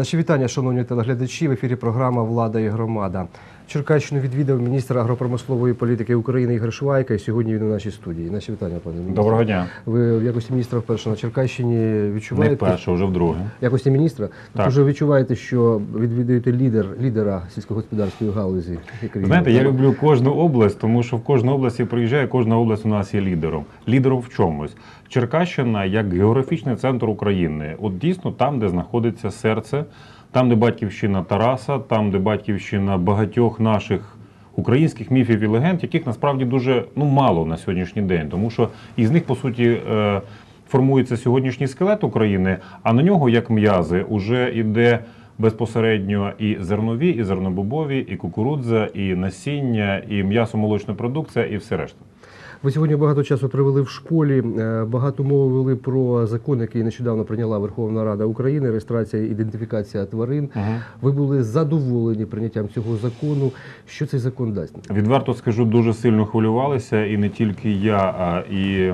Наші вітання, шановні телеглядачі. В ефірі програма Влада і громада. Черкащину відвідав міністр агропромислової політики України Ігор Швайка. І сьогодні він у нашій студії. Наші вітання, пане міністре. Доброго дня. Ви в якості міністра вперше на Черкащині Не відчуваєте вперше, вже вдруге. в якості міністра. Так. Вже відчуваєте, що відвідуєте лідер лідера сільськогосподарської галузі. Знаєте, я люблю кожну область, тому що в кожну область я приїжджаю, кожна область у нас є лідером. Лідером в чомусь. Черкащина як географічний центр України. От дійсно там, де знаходиться серце, там, де батьківщина Тараса, там, де батьківщина багатьох наших. Українських міфів і легенд, яких насправді дуже ну мало на сьогоднішній день, тому що із них по суті е, формується сьогоднішній скелет України, а на нього, як м'язи, уже йде безпосередньо і зернові, і зернобобові, і кукурудза, і насіння, і м'ясо-молочна продукція, і все решта. Ви сьогодні багато часу провели в школі. е, Багато мови вели про закон, який нещодавно прийняла Верховна Рада України, реєстрація ідентифікація тварин. Ви були задоволені прийняттям цього закону. Що цей закон дасть? Відверто скажу, дуже сильно хвилювалися, і не тільки я, а і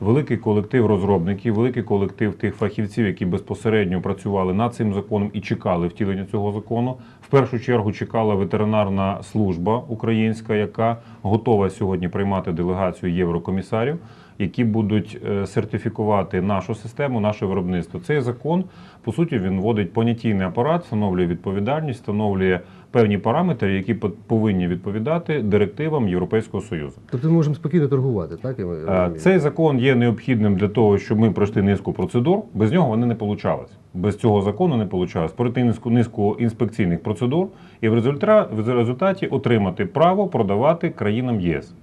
великий колектив розробників, великий колектив тих фахівців, які безпосередньо працювали над цим законом і чекали втілення цього закону. В першу чергу чекала ветеринарна служба українська, яка готова сьогодні приймати делегацію єврокомісарів, які будуть е, сертифікувати нашу систему, наше виробництво. Цей закон, по суті, він вводить понятійний апарат, встановлює відповідальність, встановлює певні параметри, які повинні відповідати директивам Європейського Союзу. Тобто ми можемо спокійно торгувати, так? Е? Цей закон є необхідним для того, щоб ми пройшли низку процедур. Без нього вони не получались. Без цього закону не получалось. Пройти низку низку інспекційних процедур і в результаті, в результаті отримати право продавати країнам ЄС.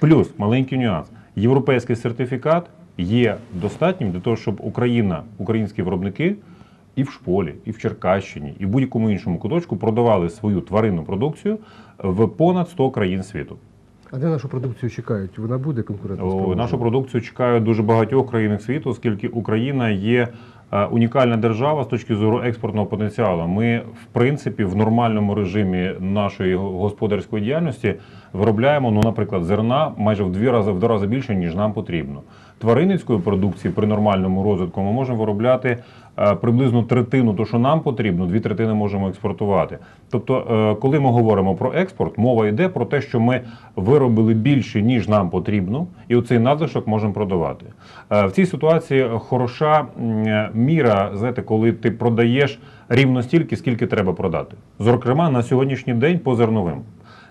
Плюс маленький нюанс: європейський сертифікат є достатнім для того, щоб Україна, українські виробники. І в шполі, і в Черкащині, і в будь-якому іншому куточку продавали свою тваринну продукцію в понад 100 країн світу. А де нашу продукцію чекають? Вона буде О. Нашу продукцію чекають дуже багатьох країнах світу, оскільки Україна є унікальна держава з точки зору експортного потенціалу. Ми, в принципі, в нормальному режимі нашої господарської діяльності виробляємо, ну, наприклад, зерна майже в дві рази в два рази більше, ніж нам потрібно. Тваринницької продукції при нормальному розвитку ми можемо виробляти е, приблизно третину, то що нам потрібно, дві третини можемо експортувати. Тобто, е, коли ми говоримо про експорт, мова йде про те, що ми виробили більше, ніж нам потрібно, і оцей надлишок можемо продавати. Е, В цій ситуації хороша міра, знаєте, коли ти продаєш рівно стільки, скільки треба продати. Зокрема, на сьогоднішній день по зерновим.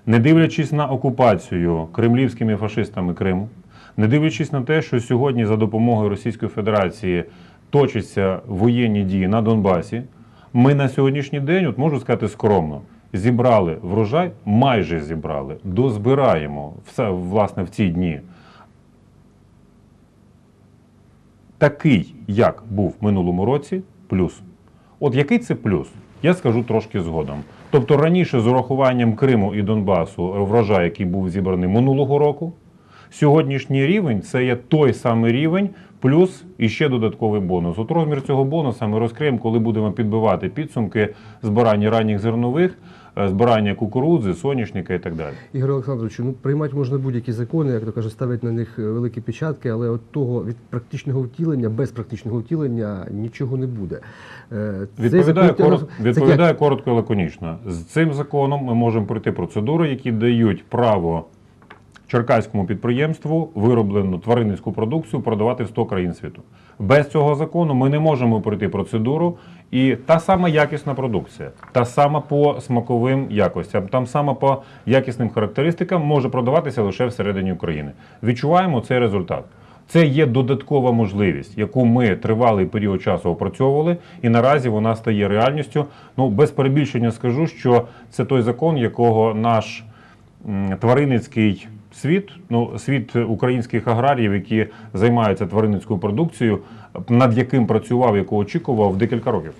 Не дивлячись на окупацію кремлівськими фашистами Криму, не дивлячись на те, що сьогодні за допомогою Російської Федерації точаться воєнні дії на Донбасі, ми на сьогоднішній день, от можу сказати скромно, зібрали врожай, майже зібрали, дозбираємо все, власне в ці дні. Такий, як був минулому році, плюс. От який це плюс? Я скажу трошки згодом. Тобто раніше з урахуванням Криму і Донбасу врожай, який був зібраний минулого року, сьогоднішній рівень це є той самий рівень, плюс іще додатковий бонус. От розмір цього бонуса ми розкриємо, коли будемо підбивати підсумки збирання ранніх зернових, е, збирання кукурудзи, соняшника і так далі. Ігор Олександровичу, ну приймати можна будь-які закони, як то каже, ставити на них е, великі печатки, але от того від практичного втілення, без практичного втілення нічого не буде. Е, цей закон- коротко, це як? коротко і лаконічно. З цим законом ми можемо пройти процедури, які дають право черкаському підприємству вироблену тваринницьку продукцію продавати в 100 країн світу. Без цього закону ми не можемо пройти процедуру, і та сама якісна продукція, та сама по смаковим якостям, там сама по якісним характеристикам може продаватися лише всередині України. Відчуваємо цей результат. Це є додаткова можливість, яку ми тривалий період часу опрацьовували, і наразі вона стає реальністю. Ну без перебільшення скажу, що це той закон, якого наш тваринницький світ, ну світ українських аграріїв, які займаються тваринницькою продукцією, над яким працював, якого очікував декілька років.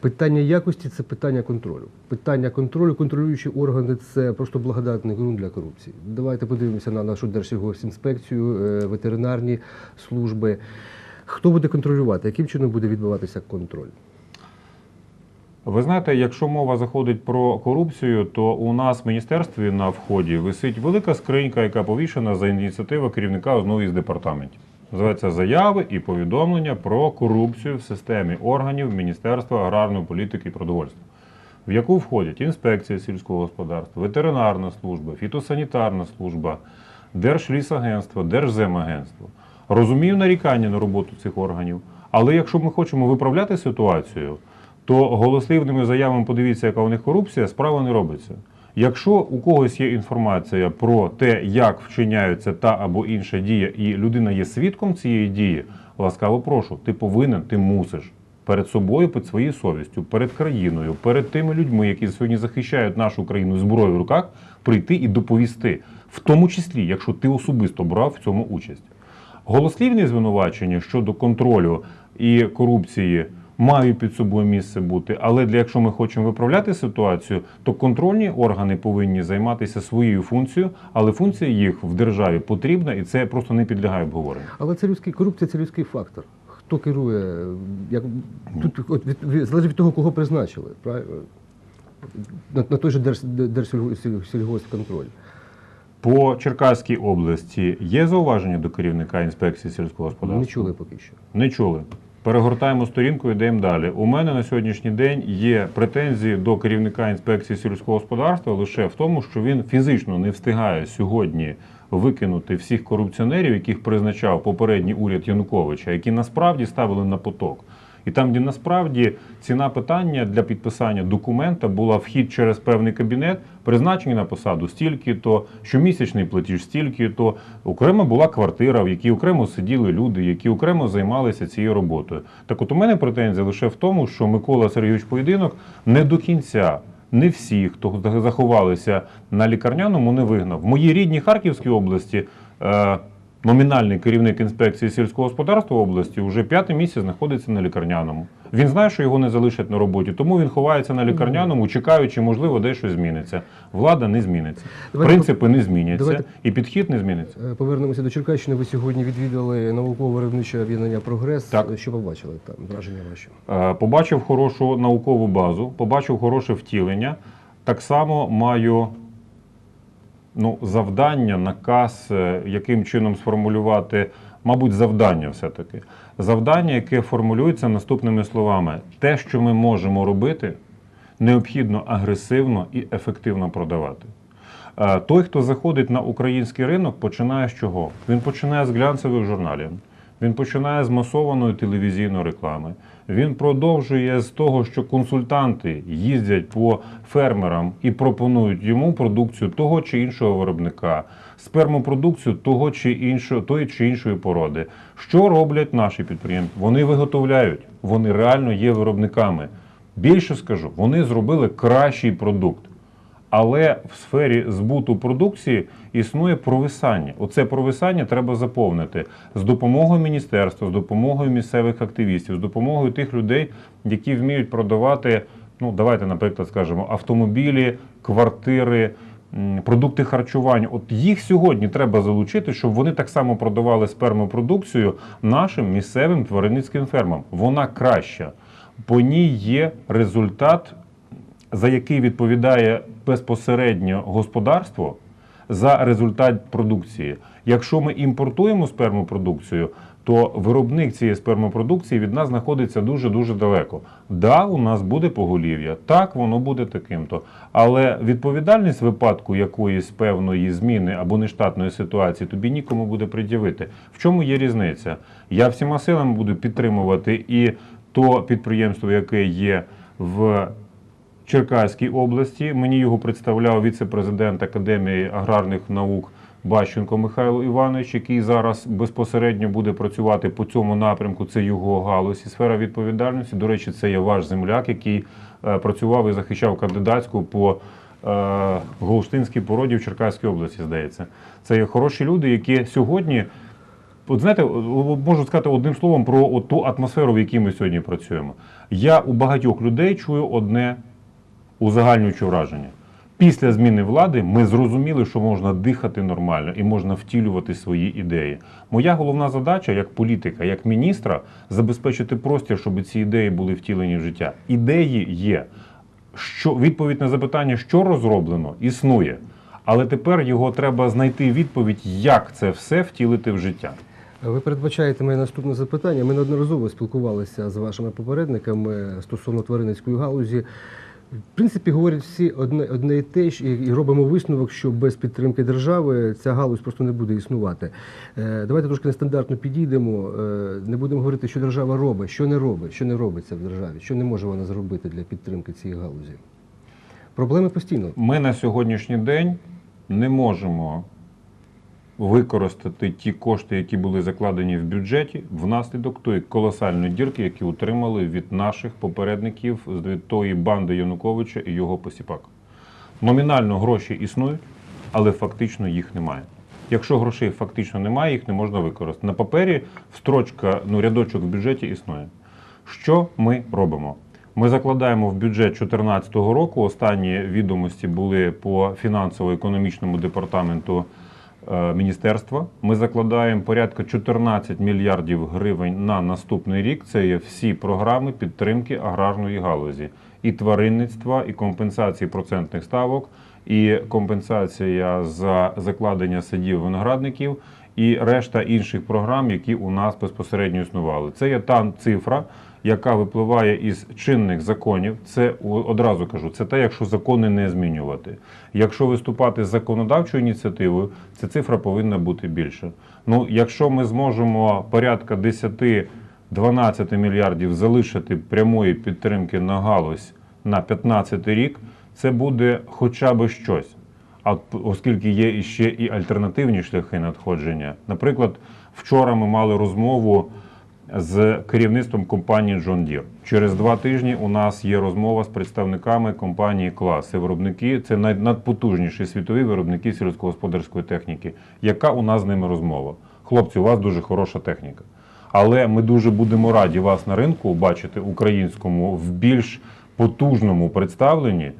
Питання якості це питання контролю. Питання контролю, контролюючі органи це просто благодатний ґрунт для корупції. Давайте подивимося на нашу Держсільгоспінспекцію, е, ветеринарні служби. Хто буде контролювати? Яким чином буде відбуватися контроль? Ви знаєте, якщо мова заходить про корупцію, то у нас в міністерстві на вході висить велика скринька, яка повішена за ініціативи керівника одного із департаментів. Називається заяви і повідомлення про корупцію в системі органів Міністерства аграрної політики і продовольства, в яку входять інспекція сільського господарства, ветеринарна служба, фітосанітарна служба, Держлісагентство, Держземагентство. Розумію нарікання на роботу цих органів, але якщо ми хочемо виправляти ситуацію, то голослівними заявами подивіться, яка у них корупція, справа не робиться. Якщо у когось є інформація про те, як вчиняється та або інша дія, і людина є свідком цієї дії, ласкаво прошу, ти повинен, ти мусиш перед собою, перед своєю совістю, перед країною, перед тими людьми, які сьогодні захищають нашу країну зброєю в руках, прийти і доповісти, в тому числі, якщо ти особисто брав в цьому участь. Голослівні звинувачення щодо контролю і корупції мають під собою місце бути. Але для якщо ми хочемо виправляти ситуацію, то контрольні органи повинні займатися своєю функцією, але функція їх в державі потрібна, і це просто не підлягає обговоренню. Але це людський корупція, це людський фактор. Хто керує, як тут от від, від, залежить від того, кого призначили, правильно? На, на той же Держ- Держсільгоспконтроль. По Черкаській області є зауваження до керівника інспекції сільського господарства? Не чули поки що. Не чули. Перегортаємо сторінку і йдемо далі. У мене на сьогоднішній день є претензії до керівника інспекції сільського господарства лише в тому, що він фізично не встигає сьогодні викинути всіх корупціонерів, яких призначав попередній уряд Януковича, які насправді ставили на поток. І там, де насправді ціна питання для підписання документа була вхід через певний кабінет, призначення на посаду стільки, то щомісячний платіж стільки, то окремо була квартира, в якій окремо сиділи люди, які окремо займалися цією роботою. Так от у мене претензія лише в тому, що Микола Сергійович Поєдинок не до кінця. Не всі, хто заховалися на лікарняному, не вигнав. В моїй рідній Харківській області е, номінальний керівник інспекції сільського господарства області вже п'ятий місяць знаходиться на лікарняному. Він знає, що його не залишать на роботі, тому він ховається на лікарняному, чекаючи, можливо, дещо зміниться. Влада не зміниться, Давайте принципи не зміняться, давайте- і підхід не зміниться. Е, Повернемося до Черкащини. Ви сьогодні відвідали науково-виробниче об'єднання Прогрес. Так. Що побачили там? Враження ваші? Е, Побачив хорошу наукову базу, побачив хороше втілення. Так само маю ну, завдання, наказ, е, яким чином сформулювати, мабуть, завдання все-таки. Завдання, яке формулюється наступними словами: те, що ми можемо робити, необхідно агресивно і ефективно продавати. Е, Той, хто заходить на український ринок, починає з чого? Він починає з глянцевих журналів. Він починає з масованої телевізійної реклами. Він продовжує з того, що консультанти їздять по фермерам і пропонують йому продукцію того чи іншого виробника, спермопродукцію того чи іншого, тої чи іншої породи. Що роблять наші підприємці? Вони виготовляють, вони реально є виробниками. Більше скажу, вони зробили кращий продукт. Але в сфері збуту продукції існує провисання. Оце провисання треба заповнити з допомогою міністерства, з допомогою місцевих активістів, з допомогою тих людей, які вміють продавати. Ну, давайте, наприклад, скажемо, автомобілі, квартири, продукти харчування. От їх сьогодні треба залучити, щоб вони так само продавали спермопродукцію нашим місцевим тваринницьким фермам. Вона краща. По ній є результат за який відповідає безпосередньо господарство за результат продукції. Якщо ми імпортуємо спермопродукцію, то виробник цієї спермопродукції від нас знаходиться дуже дуже далеко. Да, у нас буде поголів'я, так воно буде таким-то. Але відповідальність випадку якоїсь певної зміни або нештатної ситуації тобі нікому буде пред'явити. В чому є різниця? Я всіма силами буду підтримувати і то підприємство, яке є в Черкаській області. Мені його представляв віце-президент Академії аграрних наук Бащенко Михайло Іванович, який зараз безпосередньо буде працювати по цьому напрямку. Це його галузь і сфера відповідальності. До речі, це є ваш земляк, який е, працював і захищав кандидатську по е, Голштинській породі в Черкаській області. Здається, це є хороші люди, які сьогодні. От знаєте, можу сказати одним словом про ту атмосферу, в якій ми сьогодні працюємо. Я у багатьох людей чую одне узагальнююче враження. Після зміни влади ми зрозуміли, що можна дихати нормально і можна втілювати свої ідеї. Моя головна задача як політика, як міністра, забезпечити простір, щоб ці ідеї були втілені в життя. Ідеї є. Що відповідь на запитання, що розроблено, існує. Але тепер його треба знайти відповідь, як це все втілити в життя. Ви передбачаєте моє наступне запитання. Ми неодноразово спілкувалися з вашими попередниками стосовно тваринницької галузі. В принципі, говорять всі одне, одне і те ж, і, робимо висновок, що без підтримки держави ця галузь просто не буде існувати. Е, давайте трошки нестандартно підійдемо. Е, не будемо говорити, що держава робить, що не робить, що не робиться в державі, що не може вона зробити для підтримки цієї галузі. Проблеми постійно. Ми на сьогоднішній день не можемо використати ті кошти, які були закладені в бюджеті, внаслідок тої колосальної дірки, які утримали від наших попередників з тої банди Януковича і його посіпак. Номінально гроші існують, але фактично їх немає. Якщо грошей фактично немає, їх не можна використати. На папері строчка, ну рядочок в бюджеті існує. Що ми робимо? Ми закладаємо в бюджет 2014 року. Останні відомості були по фінансово-економічному департаменту міністерства. Ми закладаємо порядка 14 мільярдів гривень на наступний рік. Це є всі програми підтримки аграрної галузі і тваринництва, і компенсації процентних ставок, і компенсація за закладення садів виноградників, і решта інших програм, які у нас безпосередньо існували. Це є та цифра, яка випливає із чинних законів. Це одразу кажу, це те, якщо закони не змінювати. Якщо виступати з законодавчою ініціативою, ця цифра повинна бути більша. Ну, якщо ми зможемо порядка 10-12 мільярдів залишити прямої підтримки на галузь на 15 рік, це буде хоча б щось. А оскільки є іще і альтернативні шляхи надходження. Наприклад, вчора ми мали розмову з керівництвом компанії John Deere. Через два тижні у нас є розмова з представниками компанії Клас. Виробники, це най- надпотужніші світові виробники сільськогосподарської техніки. Яка у нас з ними розмова? Хлопці, у вас дуже хороша техніка. Але ми дуже будемо раді вас на ринку бачити українському в більш потужному представленні.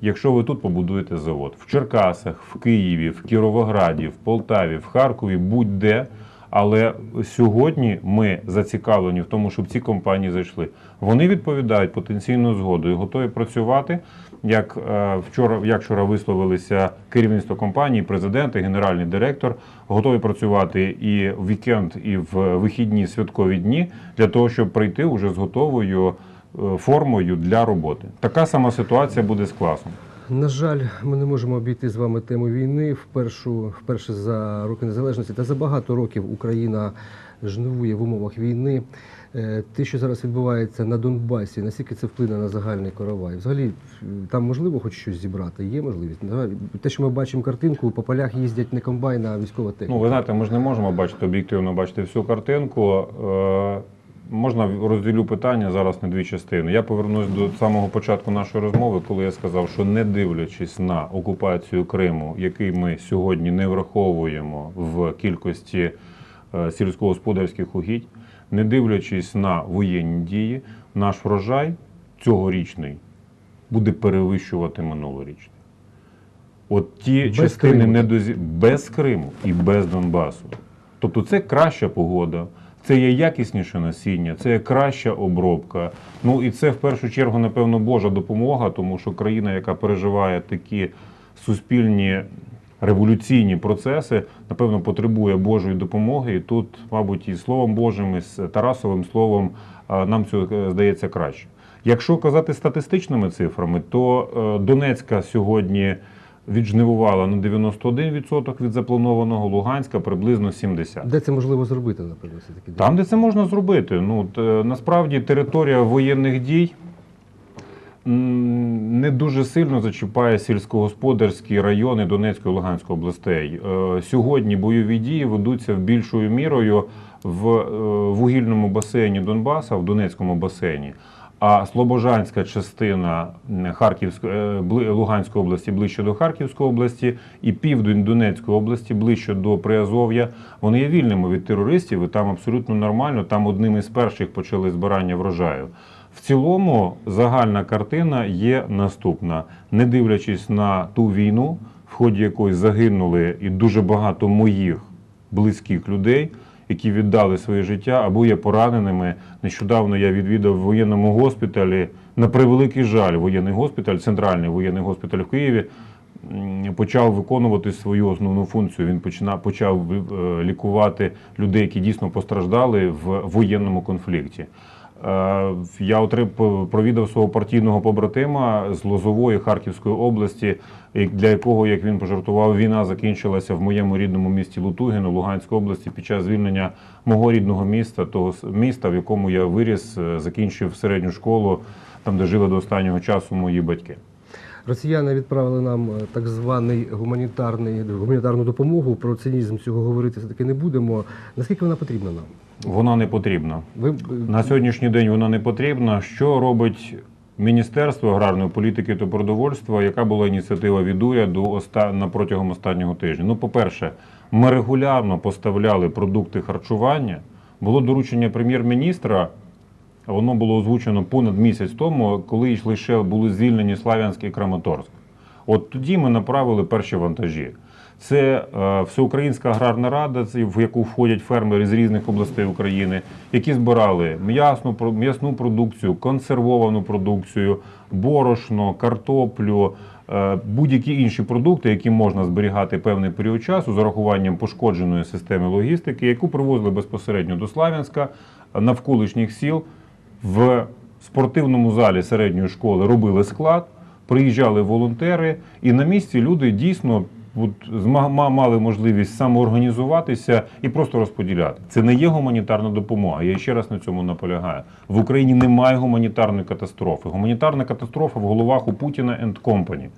Якщо ви тут побудуєте завод в Черкасах, в Києві, в Кіровограді, в Полтаві, в Харкові, будь-де. Але сьогодні ми зацікавлені в тому, щоб ці компанії зайшли. Вони відповідають потенційною згодою, готові працювати. Як е, вчора, як вчора висловилися керівництво компанії, президент генеральний директор, готові працювати і в вікенд, і в вихідні святкові дні для того, щоб прийти уже з готовою е, формою для роботи. Така сама ситуація буде з класом. На жаль, ми не можемо обійти з вами тему війни. Впершу, вперше за роки незалежності та за багато років Україна жнивує в умовах війни. Е, Те, що зараз відбувається на Донбасі, наскільки це вплине на загальний коровай? Взагалі, е, там можливо хоч щось зібрати? Є можливість? Те, що ми бачимо картинку, по полях їздять не комбайн, а військова техніка. Ну, ви знаєте, ми ж не можемо бачити об'єктивно бачити всю картинку. Можна розділю питання зараз на дві частини. Я повернусь до самого початку нашої розмови, коли я сказав, що не дивлячись на окупацію Криму, який ми сьогодні не враховуємо в кількості е, сільськогосподарських угідь, не дивлячись на воєнні дії, наш врожай цьогорічний буде перевищувати минулорічний. От ті Без частини Криму, не так? дозі... без Криму і без Донбасу. Тобто це краща погода, це є якісніше насіння, це є краща обробка. Ну і це в першу чергу, напевно, Божа допомога, тому що країна, яка переживає такі суспільні революційні процеси, напевно, потребує Божої допомоги. І тут, мабуть, і Словом Божим, і з Тарасовим словом нам цього е, здається краще. Якщо казати статистичними цифрами, то е, Донецька сьогодні віджнивувала на 91% від запланованого, Луганська приблизно 70%. Де це можливо зробити, напевно, все таки? Там, де це можна зробити. Ну, е, насправді територія воєнних дій не дуже сильно зачіпає сільськогосподарські райони Донецької і Луганської областей. Е, Сьогодні бойові дії ведуться в більшою мірою в е, вугільному басейні Донбаса, в Донецькому басейні. А Слобожанська частина Харківської е, Луганської області ближче до Харківської області, і південь Донецької області ближче до Приазов'я. Вони є вільними від терористів, і там абсолютно нормально. Там одним із перших почали збирання врожаю. В цілому загальна картина є наступна: не дивлячись на ту війну, в ході якої загинули і дуже багато моїх близьких людей, які віддали своє життя або є пораненими. Нещодавно я відвідав в воєнному госпіталі. На превеликий жаль, воєнний госпіталь, центральний воєнний госпіталь в Києві. почав виконувати свою основну функцію. Він почина, почав е, лікувати людей, які дійсно постраждали в воєнному конфлікті. Е, Я отрив- провідав свого партійного побратима з Лозової Харківської області, для якого, як він пожартував, війна закінчилася в моєму рідному місті Лутугіно, Луганської області, під час звільнення мого рідного міста, того міста, в якому я виріс, е, закінчив середню школу, там де жили до останнього часу мої батьки. Росіяни відправили нам е, так званий гуманітарний гуманітарну допомогу. Про цинізм цього говорити все таки не будемо. Наскільки вона потрібна нам? Вона не потрібна. Ви е, На сьогоднішній день вона не потрібна. Що робить Міністерство аграрної політики та продовольства? Яка була ініціатива від уряду оста... на протягом останнього тижня? Ну, по-перше, ми регулярно поставляли продукти харчування. Було доручення прем'єр-міністра. Воно було озвучено понад місяць тому, коли ж лише були звільнені Слав'янськ і Краматорськ. От тоді ми направили перші вантажі. Це е, Всеукраїнська аграрна рада, в яку входять фермери з різних областей України, які збирали м'ясну, м'ясну продукцію, консервовану продукцію, борошно, картоплю, е, будь-які інші продукти, які можна зберігати певний період часу з урахуванням пошкодженої системи логістики, яку привозили безпосередньо до Слав'янська, е, навколишніх сіл в спортивному залі середньої школи робили склад, приїжджали волонтери, і на місці люди дійсно от, мали можливість самоорганізуватися і просто розподіляти. Це не є гуманітарна допомога. Я ще раз на цьому наполягаю. В Україні немає гуманітарної катастрофи. Гуманітарна катастрофа в головах у Путіна and Company.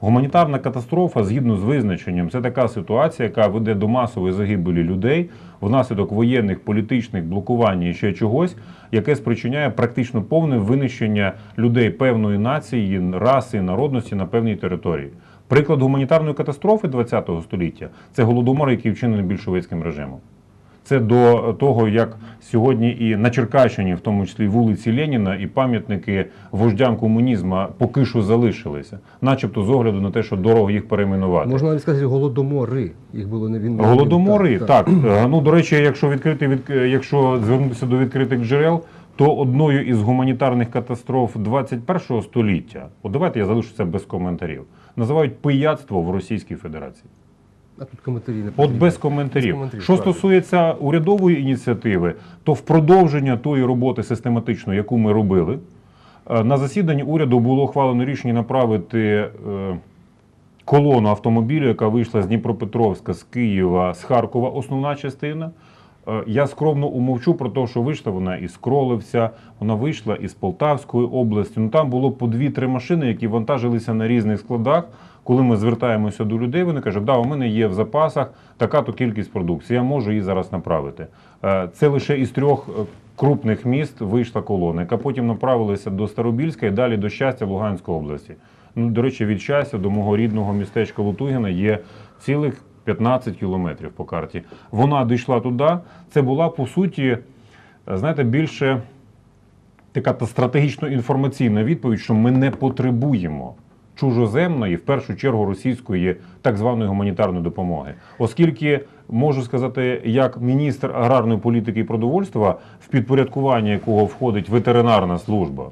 Гуманітарна катастрофа, згідно з визначенням, це така ситуація, яка веде до масової загибелі людей внаслідок воєнних, політичних блокувань і ще чогось, яке спричиняє практично повне винищення людей певної нації, раси, народності на певній території. Приклад гуманітарної катастрофи ХХ століття це голодомор, який вчинений більшовицьким режимом. Це до того, як сьогодні і на Черкащині, в тому числі вулиці Леніна, і пам'ятники вождям комунізму поки що залишилися, начебто з огляду на те, що дорого їх перейменувати. можна навіть сказати голодомори. Їх було не він. Голодомори, так, Е, Ну, до речі, якщо відкрити від якщо звернутися до відкритих джерел, то одною із гуманітарних катастроф 21 століття, от давайте я залишу це без коментарів, називають пияцтво в Російській Федерації. А тут коментарі не От без коментарів. Без коментарів, Що правильно. стосується урядової ініціативи, то в продовження тої роботи систематичної, яку ми робили, е, на засіданні уряду було ухвалено рішення направити е, колону автомобілів, яка вийшла з Дніпропетровська, з Києва, з Харкова, основна частина. Е, Я скромно умовчу про те, що вийшла вона із Кроливця, вона вийшла із Полтавської області. Ну там було по дві-три машини, які вантажилися на різних складах. Коли ми звертаємося до людей, вони кажуть, да, у мене є в запасах така-то кількість продукції, я можу її зараз направити. Е, Це лише із трьох е, крупних міст вийшла колона, яка потім направилася до Старобільська і далі до щастя Луганської області. Ну, до речі, від щастя до мого рідного містечка Лутугіна є цілих 15 кілометрів по карті. Вона дійшла туди. Це була по суті, е, знаєте, більше така та стратегічно інформаційна відповідь, що ми не потребуємо чужоземної, в першу чергу російської так званої гуманітарної допомоги, оскільки можу сказати, як міністр аграрної політики і продовольства, в підпорядкування якого входить ветеринарна служба.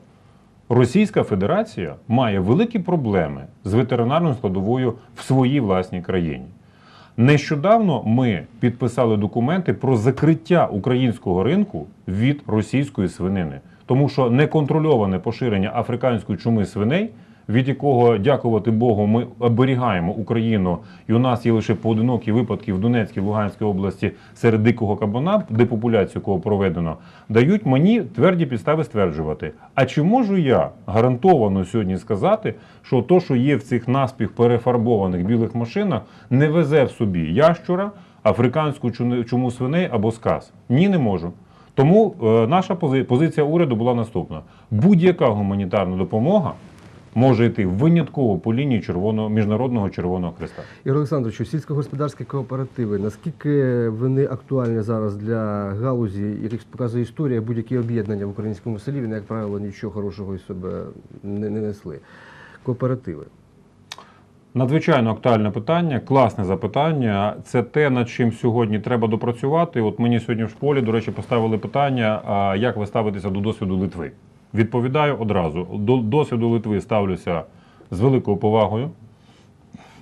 Російська Федерація має великі проблеми з ветеринарною складовою в своїй власній країні. Нещодавно ми підписали документи про закриття українського ринку від російської свинини, тому що неконтрольоване поширення африканської чуми свиней, від якого, дякувати Богу, ми оберігаємо Україну, і у нас є лише поодинокі випадки в Донецькій Луганській області серед дикого кабана, депопуляцію якого проведено, дають мені тверді підстави стверджувати. А чи можу я гарантовано сьогодні сказати, що то, що є в цих наспіх перефарбованих білих машинах, не везе в собі ящура, африканську чуму свиней або сказ? Ні, не можу. Тому е, наша пози- позиція уряду була наступна: будь-яка гуманітарна допомога може йти винятково по лінії червоного міжнародного червоного хреста. Ігор Олександровичу, сільськогосподарські кооперативи, наскільки вони актуальні зараз для галузі, як показує історія, будь-які об'єднання в українському селі, вони, як правило, нічого хорошого із себе не, не несли. Кооперативи. Надзвичайно актуальне питання, класне запитання. Це те, над чим сьогодні треба допрацювати. От мені сьогодні в школі, до речі, поставили питання: а як ви ставитеся до досвіду Литви? Відповідаю одразу: до досвіду Литви ставлюся з великою повагою.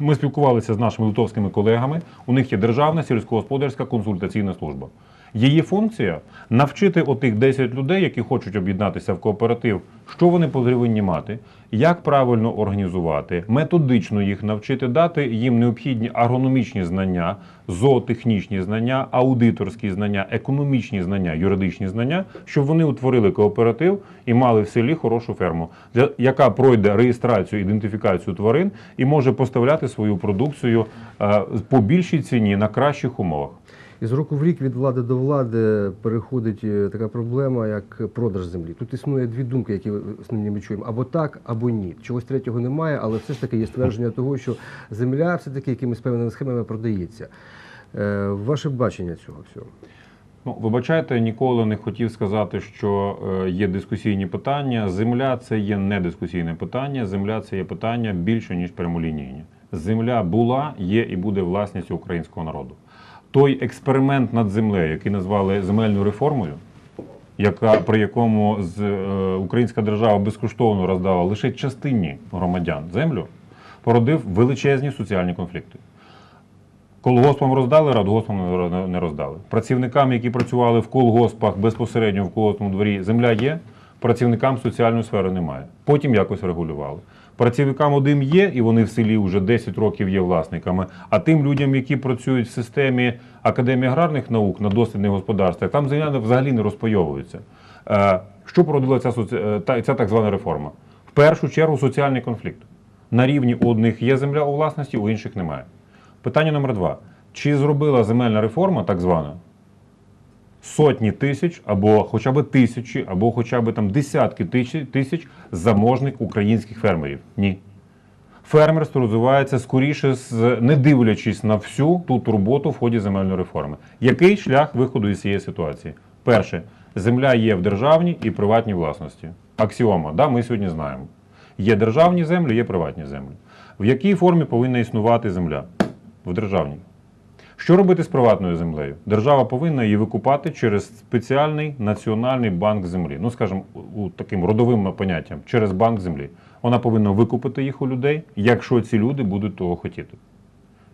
Ми спілкувалися з нашими литовськими колегами. У них є державна сільськогосподарська консультаційна служба. Її функція навчити отих 10 людей, які хочуть об'єднатися в кооператив, що вони повинні мати, як правильно організувати, методично їх навчити, дати їм необхідні агрономічні знання, зоотехнічні знання, аудиторські знання, економічні знання, юридичні знання, щоб вони утворили кооператив і мали в селі хорошу ферму, яка пройде реєстрацію, ідентифікацію тварин і може поставляти свою продукцію е, по більшій ціні на кращих умовах. І з року в рік від влади до влади переходить е, така проблема, як продаж землі. Тут існує дві думки, які основні ми чуємо: або так, або ні. Чогось третього немає, але все ж таки є ствердження того, що земля все-таки якимись певними схемами продається. Е, Ваше бачення цього всього. Ну, вибачайте, ніколи не хотів сказати, що е, є дискусійні питання. Земля це є не дискусійне питання. Земля це є питання більше ніж прямолінійні. Земля була, є і буде власністю українського народу. Той експеримент над землею, який назвали земельною реформою, яка при якому з е, українська держава безкоштовно роздала лише частині громадян землю, породив величезні соціальні конфлікти. Колгоспам роздали, радгоспам не- роздали. Працівникам, які працювали в колгоспах безпосередньо в колгоспному дворі, земля є, працівникам соціальної сфери немає. Потім якось регулювали. Працівникам одним є, і вони в селі вже 10 років є власниками. А тим людям, які працюють в системі Академії аграрних наук на дослідних господарствах, там земля взагалі не розпайовується. Е, Що породила ця, е, ця так звана реформа? В першу чергу соціальний конфлікт. На рівні у одних є земля у власності, у інших немає. Питання номер два. Чи зробила земельна реформа, так звана, сотні тисяч, або хоча б тисячі, або хоча б там десятки тисяч, заможних українських фермерів? Ні. Фермерство розвивається скоріше, не дивлячись на всю ту турботу в ході земельної реформи. Який шлях виходу із цієї ситуації? Перше, земля є в державній і приватній власності. Аксіома, да, ми сьогодні знаємо. Є державні землі, є приватні землі. В якій формі повинна існувати земля? В державній. Що робити з приватною землею? Держава повинна її викупати через спеціальний національний банк землі. Ну, скажімо, у- таким родовим поняттям, через банк землі. Вона повинна викупити їх у людей, якщо ці люди будуть того хотіти.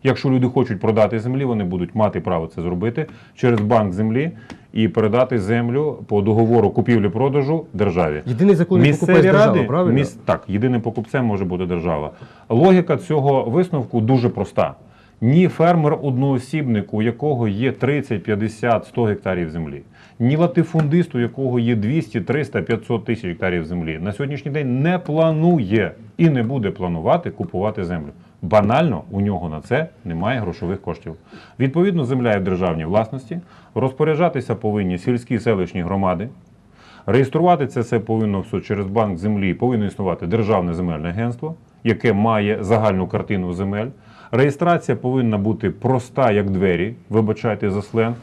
Якщо люди хочуть продати землі, вони будуть мати право це зробити через банк землі і передати землю по договору купівлі-продажу державі. Єдиний законний покупець держава, правильно? міс- так, єдиним покупцем може бути держава. Логіка цього висновку дуже проста. Ні фермер одноосібник, у якого є 30, 50, 100 гектарів землі, ні латифундист, у якого є 200, 300, 500 тисяч гектарів землі, на сьогоднішній день не планує і не буде планувати купувати землю. Банально у нього на це немає грошових коштів. Відповідно, земля є в державній власності. Розпоряджатися повинні сільські селищні громади. Реєструвати це все повинно все через банк землі, повинно існувати державне земельне агентство, яке має загальну картину земель. Реєстрація повинна бути проста, як двері, вибачайте за сленг.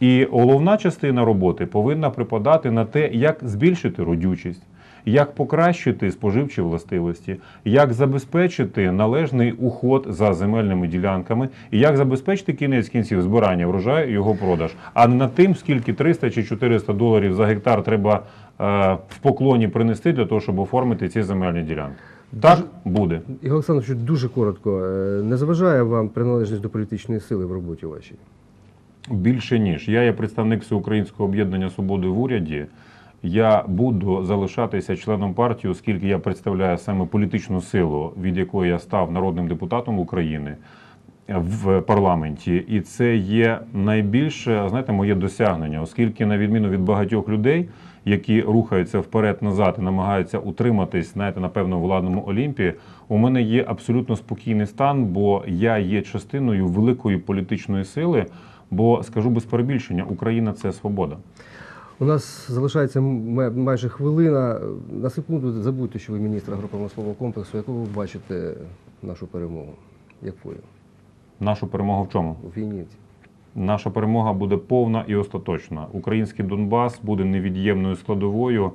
І головна частина роботи повинна припадати на те, як збільшити родючість, як покращити споживчі властивості, як забезпечити належний уход за земельними ділянками, і як забезпечити кінець кінців збирання врожаю і його продаж, а не над тим, скільки 300 чи 400 доларів за гектар треба е, в поклоні принести для того, щоб оформити ці земельні ділянки. Так буде. Ігор Олександрович, дуже коротко. е, Не заважає вам приналежність до політичної сили в роботі вашій? Більше ніж я є представник всеукраїнського об'єднання свободи в уряді. Я буду залишатися членом партії, оскільки я представляю саме політичну силу, від якої я став народним депутатом України в парламенті, і це є найбільше знаєте, моє досягнення, оскільки, на відміну від багатьох людей, які рухаються вперед-назад і намагаються утриматись, знаєте, на певному владному олімпі, у мене є абсолютно спокійний стан, бо я є частиною великої політичної сили. Бо скажу без перебільшення, Україна це свобода. У нас залишається майже хвилина. На секунду забудьте, що ви міністр агропромислового комплексу. Яку ви бачите нашу перемогу? Якою? Нашу перемогу в чому? У війні? Наша перемога буде повна і остаточна. Український Донбас буде невід'ємною складовою.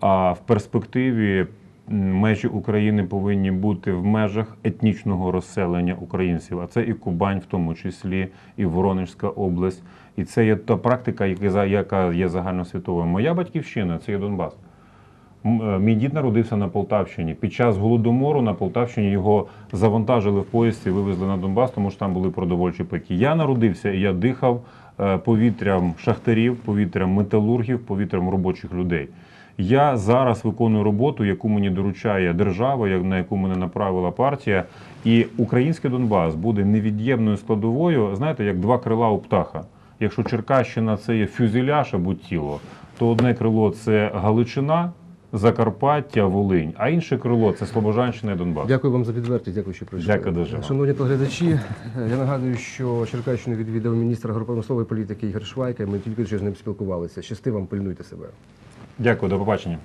А в перспективі межі України повинні бути в межах етнічного розселення українців. А це і Кубань, в тому числі, і Воронежська область. І це є та практика, яка є загальносвітовою. Моя батьківщина це є Донбас. Е, Мій дід народився на Полтавщині. Під час голодомору на Полтавщині його завантажили в поїзді, вивезли на Донбас, тому що там були продовольчі пайки. Я народився і я дихав е, повітрям шахтарів, повітрям металургів, повітрям робочих людей. Я зараз виконую роботу, яку мені доручає держава, на яку мене направила партія. І український Донбас буде невід'ємною складовою, знаєте, як два крила у птаха. Якщо Черкащина це є фюзеляж або тіло, то одне крило це Галичина, Закарпаття, Волинь, а інше крило це Слобожанщина і Донбас. Дякую вам за відвертість, дякую, що прийшли. Дякую дуже. Шановні телеглядачі, е, я нагадую, що Черкащину відвідав міністр агропромислової політики Ігор Швайка. і Ми тільки що з ним спілкувалися. Щасти вам, пильнуйте себе. Дякую, до побачення.